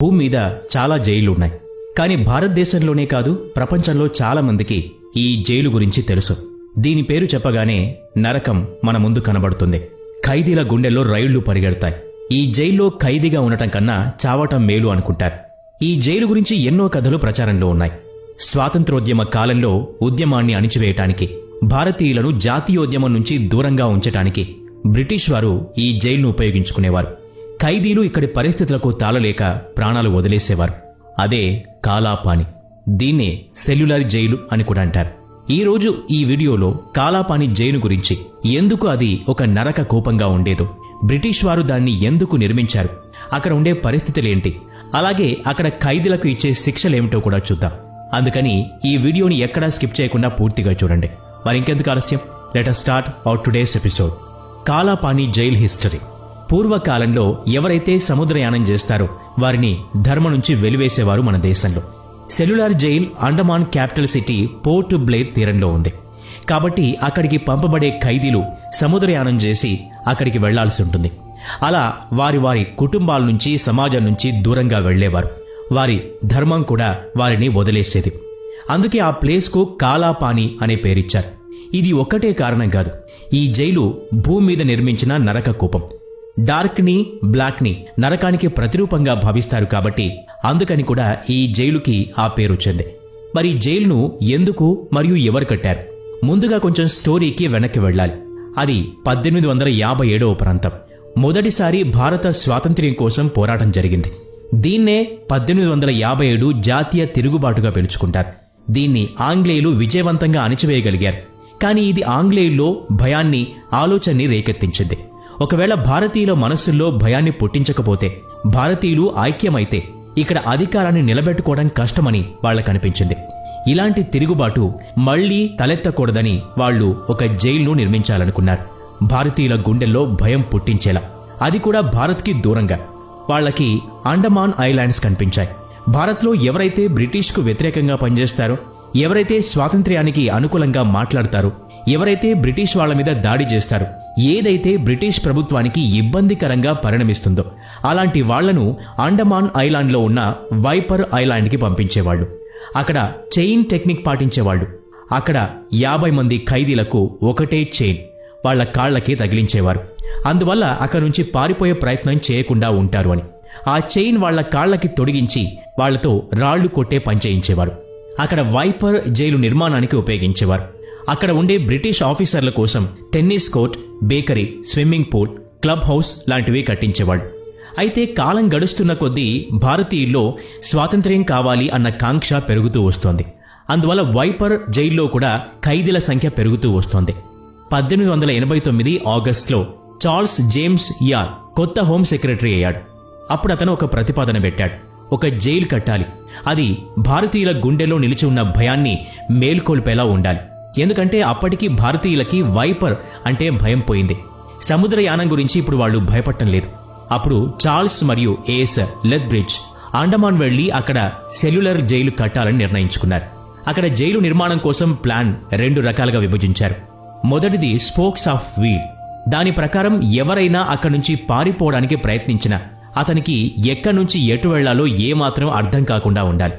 భూమి మీద చాలా జైళ్ళు ఉన్నాయి కానీ భారతదేశంలోనే కాదు ప్రపంచంలో చాలా మందికి ఈ జైలు గురించి తెలుసు. దీని పేరు చెప్పగానే నరకం మన ముందు కనబడుతుంది. ఖైదీల గుండెల్లో రైళ్ళు పరిగెడతాయి. ఈ జైల్లో ఖైదీగా ఉండటం కన్నా చావటం మేలు అనుకుంటారు. ఈ జైలు గురించి ఎన్నో కథలు ప్రచారంలో ఉన్నాయి. స్వాతంత్రోద్యమ కాలంలో ఉద్యమాన్ని అణిచివేయటానికి భారతీయులను జాతీయోద్యమం నుంచి దూరంగా ఉంచటానికి బ్రిటిష్ వారు ఈ జైలును ఉపయోగించుకునేవారు. ఖైదీలు ఇక్కడి పరిస్థితులకు తాళలేక ప్రాణాలు వదిలేసేవారు. అదే కాలాపాని. దీన్నే సెల్యులర్ జైలు అని కూడా అంటారు. ఈ రోజు ఈ వీడియోలో కాలాపాని జైలు గురించి ఎందుకు అది ఒక నరక కూపంగా ఉండేదో బ్రిటిష్ వారు దాన్ని ఎందుకు నిర్మించారు అక్కడ ఉండే పరిస్థితులేంటి అలాగే అక్కడ ఖైదీలకు ఇచ్చే శిక్షలేమిటో కూడా చూద్దాం. అందుకని ఈ వీడియోని ఎక్కడా స్కిప్ చేయకుండా పూర్తిగా చూడండి. మరి ఇంకెందుకు ఆలస్యం let's start our today's episode Kalapani jail history. పూర్వకాలంలో ఎవరైతే సముద్రయానం చేస్తారో వారిని ధర్మ నుంచి వెలివేసేవారు మన దేశంలో. Cellular jail Andaman capital city Port Blair తీరంలో ఉంది. కాబట్టి అక్కడికి పంపబడే ఖైదీలు సముద్రయానం చేసి అక్కడికి వెళ్ళాల్సి ఉంటుంది. అలా వారి వారి కుటుంబాల నుంచి సమాజం నుంచి దూరంగా వెళ్ళేవారు. వారి ధర్మం కూడా వారిని వదిలేసేది. అందుకే ఆ ప్లేస్కు కాలాపాని అనే పేరిచ్చారు. ఇది ఒక్కటే కారణం కాదు. ఈ జైలు భూమి మీద నిర్మించిన నరక కూపం డార్క్ని బ్లాక్ని నరకానికి ప్రతిరూపంగా భావిస్తారు కాబట్టి అందుకని కూడా ఈ జైలుకి ఆ పేరు వచ్చింది. మరి జైలును ఎందుకు మరియు ఎవరు కట్టారు? ముందుగా కొంచెం స్టోరీకి వెనక్కి వెళ్ళాలి. అది పద్దెనిమిది వందల యాభై ఏడవ ప్రాంతం. మొదటిసారి భారత స్వాతంత్ర్యం కోసం పోరాటం జరిగింది. దీన్నే పద్దెనిమిది వందల యాభై ఏడు జాతీయ తిరుగుబాటుగా పిలుచుకుంటారు. దీన్ని ఆంగ్లేయులు విజయవంతంగా అణిచివేయగలిగారు. కానీ ఇది ఆంగ్లేయుల్లో భయాన్ని ఆలోచనని రేకెత్తించింది. ఒకవేళ భారతీయుల మనస్సుల్లో భయాన్ని పుట్టించకపోతే భారతీయులు ఐక్యమైతే ఇక్కడ అధికారాన్ని నిలబెట్టుకోవడం కష్టమని వాళ్ళకనిపించింది. ఇలాంటి తిరుగుబాటు మళ్ళీ తలెత్తకూడదని వాళ్ళు ఒక జైలును నిర్మించాలనుకున్నారు. భారతీయుల గుండెల్లో భయం పుట్టించేలా. అది కూడా భారత్కి దూరంగా. వాళ్ళకి అండమాన్ ఐలాండ్స్ కనిపించాయి. భారత్లో ఎవరైతే బ్రిటిష్కు వ్యతిరేకంగా పనిచేస్తారో ఎవరైతే స్వాతంత్ర్యానికి అనుకూలంగా మాట్లాడతారో ఎవరైతే బ్రిటిష్ వాళ్ళ మీద దాడి చేస్తారో ఏదైతే బ్రిటిష్ ప్రభుత్వానికి ఇబ్బందికరంగా పరిణమిస్తుందో అలాంటి వాళ్ళను అండమాన్ ఐలాండ్లో ఉన్న వైపర్ ఐలాండ్కి పంపించేవాళ్ళు. అక్కడ చైన్ టెక్నిక్ పాటించేవాళ్ళు. అక్కడ యాభై మంది ఖైదీలకు ఒకటే చైన్ వాళ్ళ కాళ్ళకే తగిలించేవారు. అందువల్ల అక్కడి నుంచి పారిపోయే ప్రయత్నం చేయకుండా ఉంటారు అని. ఆ చైన్ వాళ్ళ కాళ్ళకి తొడిగించి వాళ్ళతో రాళ్ళు కొట్టే పని చేయించేవారు. అక్కడ వైపర్ జైలు నిర్మాణానికి ఉపయోగించేవారు. అక్కడ ఉండే బ్రిటిష్ ఆఫీసర్ల కోసం tennis court bakery swimming pool club house లాంటివి కట్టించేవాడు. అయితే కాలం గడుస్తున్న కొద్దీ భారతీయుల్లో స్వాతంత్ర్యం కావాలి అన్న కాంక్ష పెరుగుతూ వస్తోంది. అందువల్ల వైపర్ జైల్లో కూడా ఖైదీల సంఖ్య పెరుగుతూ వస్తోంది. పద్దెనిమిది వందల ఎనభై తొమ్మిది ఆగస్టులో చార్ల్స్ జేమ్స్ యార్ కొత్త హోమ్ సెక్రటరీ అయ్యాడు. అప్పుడు అతను ఒక ప్రతిపాదన పెట్టాడు. ఒక జైలు కట్టాలి. అది భారతీయుల గుండెలో నిలిచి ఉన్న భయాన్ని మేల్కొల్పేలా ఉండాలి. ఎందుకంటే అప్పటికి భారతీయులకి వైపర్ అంటే భయం పోయింది. సముద్రయానం గురించి ఇప్పుడు వాళ్ళు భయపడటం లేదు. అప్పుడు చార్ల్స్ మరియు ఏస్ లెత్ బ్రిడ్జ్ అండమాన్ వెళ్ళి అక్కడ సెల్యులర్ జైలు కట్టాలని నిర్ణయించుకున్నారు. అక్కడ జైలు నిర్మాణం కోసం ప్లాన్ రెండు రకాలుగా విభజించారు. మొదటిది స్పోక్స్ ఆఫ్ వీల్. దాని ప్రకారం ఎవరైనా అక్కడి నుంచి పారిపోవడానికి ప్రయత్నించినా అతనికి ఎక్కడి నుంచి ఎటు వెళ్ళాలో ఏమాత్రం అర్థం కాకుండా ఉండాలి.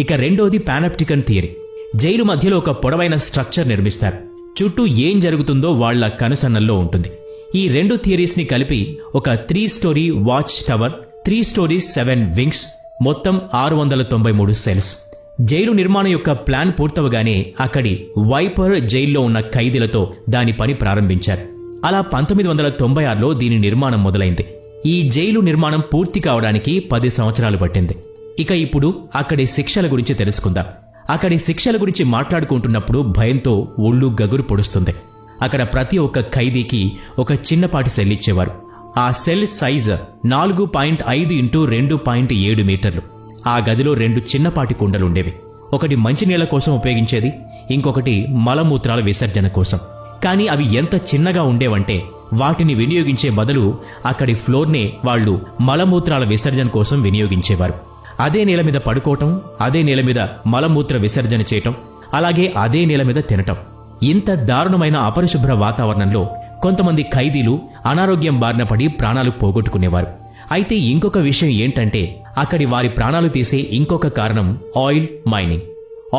ఇక రెండోది పానప్టికన్ థియరీ. జైలు మధ్యలో ఒక పొడవైన స్ట్రక్చర్ నిర్మిస్తారు. చుట్టూ ఏం జరుగుతుందో వాళ్ళ కనుసన్నల్లో ఉంటుంది. ఈ రెండు థియరీస్ని కలిపి ఒక three storey watch tower three storeys seven wings మొత్తం ఆరు వందల తొంభై మూడు సెల్స్. జైలు నిర్మాణం యొక్క ప్లాన్ పూర్తవగానే అక్కడి వైపర్ జైల్లో ఉన్న ఖైదీలతో దాని పని ప్రారంభించారు. అలా పంతొమ్మిది వందల తొంభై ఆరులో దీని నిర్మాణం మొదలైంది. ఈ జైలు నిర్మాణం పూర్తి కావడానికి పది సంవత్సరాలు పట్టింది. ఇక ఇప్పుడు అక్కడి శిక్షల గురించి తెలుసుకుందాం. అక్కడి శిక్షల గురించి మాట్లాడుకుంటున్నప్పుడు భయంతో ఒళ్ళు గగురు పొడుస్తుంది. అక్కడ ప్రతి ఒక్క ఖైదీకి ఒక చిన్నపాటి సెల్ ఇచ్చేవారు. ఆ సెల్ సైజ్ నాలుగు పాయింట్ ఐదు ఇంటూ రెండు పాయింట్ ఏడు మీటర్లు. ఆ గదిలో రెండు చిన్నపాటి కుండలుండేవి ఒకటి మంచినీళ్ళ కోసం ఉపయోగించేది ఇంకొకటి మలమూత్రాల విసర్జన కోసం. కానీ అవి ఎంత చిన్నగా ఉండేవంటే వాటిని వినియోగించే బదులు అక్కడి ఫ్లోర్నే వాళ్ళు మలమూత్రాల విసర్జన కోసం వినియోగించేవారు. అదే నేల మీద పడుకోవటం అదే నేల మీద మలమూత్ర విసర్జన చేయటం అలాగే అదే నేల మీద తినటం. ఇంత దారుణమైన అపరిశుభ్ర వాతావరణంలో కొంతమంది ఖైదీలు అనారోగ్యం బారిన పడి ప్రాణాలు పోగొట్టుకునేవారు. అయితే ఇంకొక విషయం ఏంటంటే అక్కడి వారి ప్రాణాలు తీసే ఇంకొక కారణం ఆయిల్ మైనింగ్.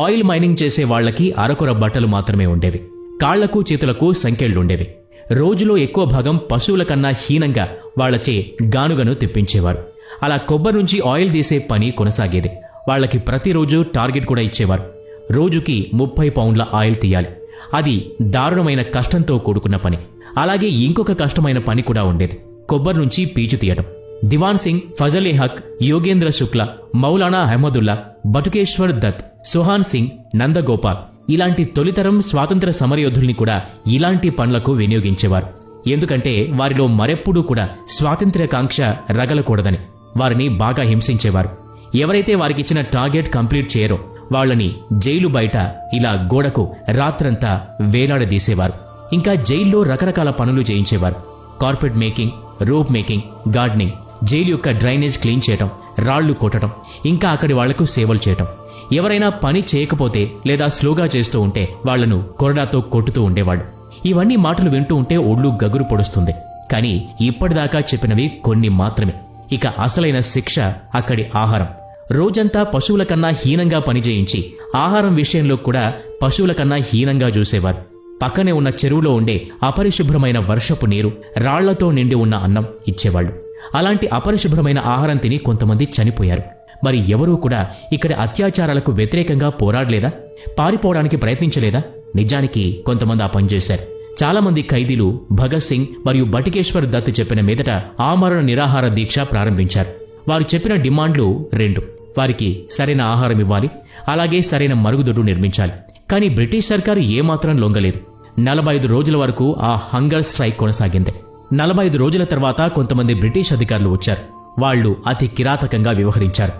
ఆయిల్ మైనింగ్ చేసే వాళ్ళకి అరకొర బట్టలు మాత్రమే ఉండేవి. కాళ్ళకు చేతులకు సంకెళ్ళుండేవి రోజులో ఎక్కువ భాగం పశువుల కన్నా హీనంగా వాళ్ళచే గానుగను తెప్పించేవారు. అలా కొబ్బరి నుంచి ఆయిల్ తీసే పని కొనసాగేది. వాళ్ళకి ప్రతిరోజు టార్గెట్ కూడా ఇచ్చేవారు. రోజుకి ముప్పై పౌండ్ల ఆయిల్ తీయాలి. అది దారుణమైన కష్టంతో కూడుకున్న పని. అలాగే ఇంకొక కష్టమైన పని కూడా ఉండేది. కొబ్బరి నుంచి పీచు తీయడం దివాన్ సింగ్ ఫజలే హక్ యోగేంద్ర శుక్ల మౌలానా అహ్మదుల్లా బటుకేశ్వర్ దత్ సుహాన్ సింగ్ నందగోపాల్ ఇలాంటి తొలితరం స్వాతంత్ర సమరయోధుల్ని కూడా ఇలాంటి పనులకు వినియోగించేవారు. ఎందుకంటే వారిలో మరెప్పుడూ కూడా స్వాతంత్ర్యకాంక్ష రగలకూడదని. వారిని బాగా హింసించేవారు. ఎవరైతే వారికిచ్చిన టార్గెట్ కంప్లీట్ చేయరో వాళ్ళని జైలు బయట ఇలా గోడకు రాత్రంతా వేలాడదీసేవారు. ఇంకా జైల్లో రకరకాల పనులు చేయించేవారు. Carpet making rope making gardening jail యొక్క డ్రైనేజ్ క్లీన్ చేయటం రాళ్ళు కొట్టడం ఇంకా అక్కడి వాళ్ళకు సేవలు చేయటం. ఎవరైనా పని చేయకపోతే లేదా స్లోగా చేస్తూ ఉంటే వాళ్ళను కొరడాతో కొట్టుతూ ఉండేవాళ్ళు ఇవన్నీ మాటలు వింటూ ఉంటే ఒళ్ళు గగురు పొడుస్తుంది. కానీ ఇప్పటిదాకా చెప్పినవి కొన్ని మాత్రమే. ఇక అసలైన శిక్ష అక్కడి ఆహారం. రోజంతా పశువుల కన్నా హీనంగా పనిచేయించి ఆహారం విషయంలో కూడా పశువుల కన్నా హీనంగా చూసేవారు. పక్కనే ఉన్న చెరువులో ఉండే అపరిశుభ్రమైన వర్షపు నీరు రాళ్ళతో నిండి ఉన్న అన్నం ఇచ్చేవాళ్ళు. అలాంటి అపరిశుభ్రమైన ఆహారం తిని కొంతమంది చనిపోయారు. మరి ఎవరూ కూడా ఇక్కడి అత్యాచారాలకు వ్యతిరేకంగా పోరాడలేదా? పారిపోవడానికి ప్రయత్నించలేదా? నిజానికి కొంతమంది ఆ పనిచేశారు చాలా మంది ఖైదీలు భగత్ సింగ్ మరియు బటికేశ్వర్ దత్ చెప్పిన మీదట ఆమరణ నిరాహార దీక్ష ప్రారంభించారు. వారు చెప్పిన డిమాండ్లు రెండు. వారికి సరైన ఆహారం ఇవ్వాలి అలాగే సరైన మరుగుదొడ్డు నిర్మించాలి. కానీ బ్రిటిష్ సర్కారు ఏమాత్రం లొంగలేదు. నలభై ఐదు రోజుల వరకు ఆ హంగర్ స్ట్రైక్ కొనసాగింది. నలభై ఐదు రోజుల తర్వాత కొంతమంది బ్రిటిష్ అధికారులు వచ్చారు. వాళ్ళు అతి కిరాతకంగా వ్యవహరించారు.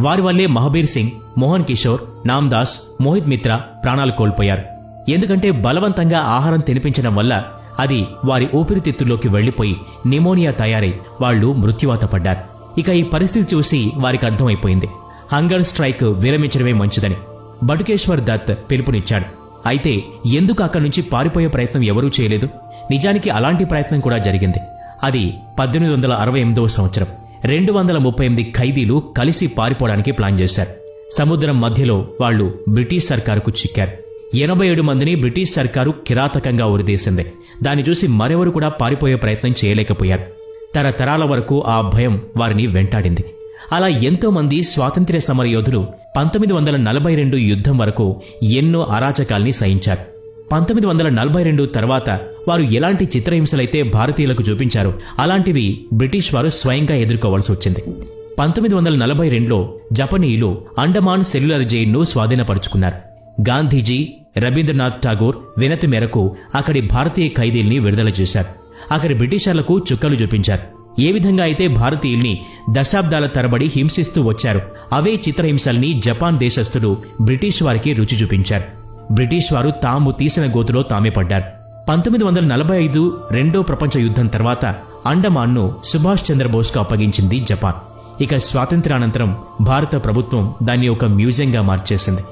వారి వల్లే మహబీర్ సింగ్ మోహన్ కిషోర్ నామ్దాస్ మోహిత్ మిత్రా ప్రాణాలు కోల్పోయారు. ఎందుకంటే బలవంతంగా ఆహారం తినిపించడం వల్ల అది వారి ఊపిరితిత్తుల్లోకి వెళ్ళిపోయి నిమోనియా తయారై వాళ్ళు మృత్యువాత పడ్డారు. ఇక ఈ పరిస్థితి చూసి వారికి అర్థమైపోయింది. హంగర్ స్ట్రైక్ విరమించడమే మంచిదని బటుకేశ్వర్ దత్ పిలుపునిచ్చాడు. అయితే ఎందుకు అక్కడి నుంచి పారిపోయే ప్రయత్నం ఎవరూ చేయలేదు? నిజానికి అలాంటి ప్రయత్నం కూడా జరిగింది. అది పద్దెనిమిది వందల అరవై ఎనిమిదవ సంవత్సరం. రెండు వందల ముప్పై ఎనిమిది ఖైదీలు కలిసి పారిపోవడానికి ప్లాన్ చేశారు. సముద్రం మధ్యలో వాళ్ళు బ్రిటిష్ సర్కారుకు చిక్కారు. ఎనభై ఏడు మందిని బ్రిటిష్ సర్కారు కిరాతకంగా ఉరిదీసింది దాన్ని చూసి మరెవరు కూడా పారిపోయే ప్రయత్నం చేయలేకపోయారు. తరతరాల వరకు ఆ భయం వారిని వెంటాడింది. అలా ఎంతో మంది స్వాతంత్ర్య సమర యోధులు పంతొమ్మిది వందల నలభై రెండు యుద్ధం వరకు ఎన్నో అరాచకాల్ని సహించారు. పంతొమ్మిది వందల నలభై రెండు తర్వాత వారు ఎలాంటి చిత్రహింసలైతే భారతీయులకు చూపించారో అలాంటివి బ్రిటిష్ వారు స్వయంగా ఎదుర్కోవాల్సి వచ్చింది. పంతొమ్మిది వందల నలభై రెండులో జపనీయులు అండమాన్ సెల్యులర్ జైన్ను స్వాధీనపరుచుకున్నారు. గాంధీజీ రవీంద్రనాథ్ ఠాగూర్ వినతి మేరకు అక్కడి భారతీయ ఖైదీల్ని విడుదల చేశారు. అక్కడి బ్రిటిషర్లకు చుక్కలు చూపించారు. ఏ విధంగా అయితే భారతీయుల్ని దశాబ్దాల తరబడి హింసిస్తూ వచ్చారు అవే చిత్రహింసల్ని జపాన్ దేశస్థులు బ్రిటిష్ వారికి రుచి చూపించారు. బ్రిటిష్ వారు తాము తీసిన గోతులో తామే పడ్డారు. పంతొమ్మిది వందల నలభై ఐదు రెండో ప్రపంచ యుద్ధం తర్వాత అండమాన్ను సుభాష్ చంద్రబోస్కు అప్పగించింది జపాన్. ఇక స్వాతంత్ర్యానంతరం భారత ప్రభుత్వం దాన్ని ఒక మ్యూజియంగా మార్చేసింది.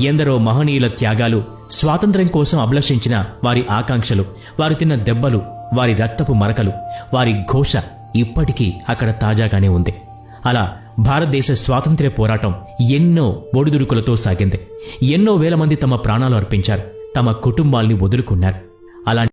ఎందరో మహనీయుల త్యాగాలు స్వాతంత్ర్యం కోసం అభిలషించిన వారి ఆకాంక్షలు వారు తిన్న దెబ్బలు వారి రక్తపు మరకలు వారి ఘోష ఇప్పటికీ అక్కడ తాజాగానే ఉంది. అలా భారతదేశ స్వాతంత్ర్య పోరాటం ఎన్నో ఒడిదుడుకులతో సాగింది. ఎన్నో వేల మంది తమ ప్రాణాలు అర్పించారు తమ కుటుంబాల్ని వదులుకున్నారు. అలాంటి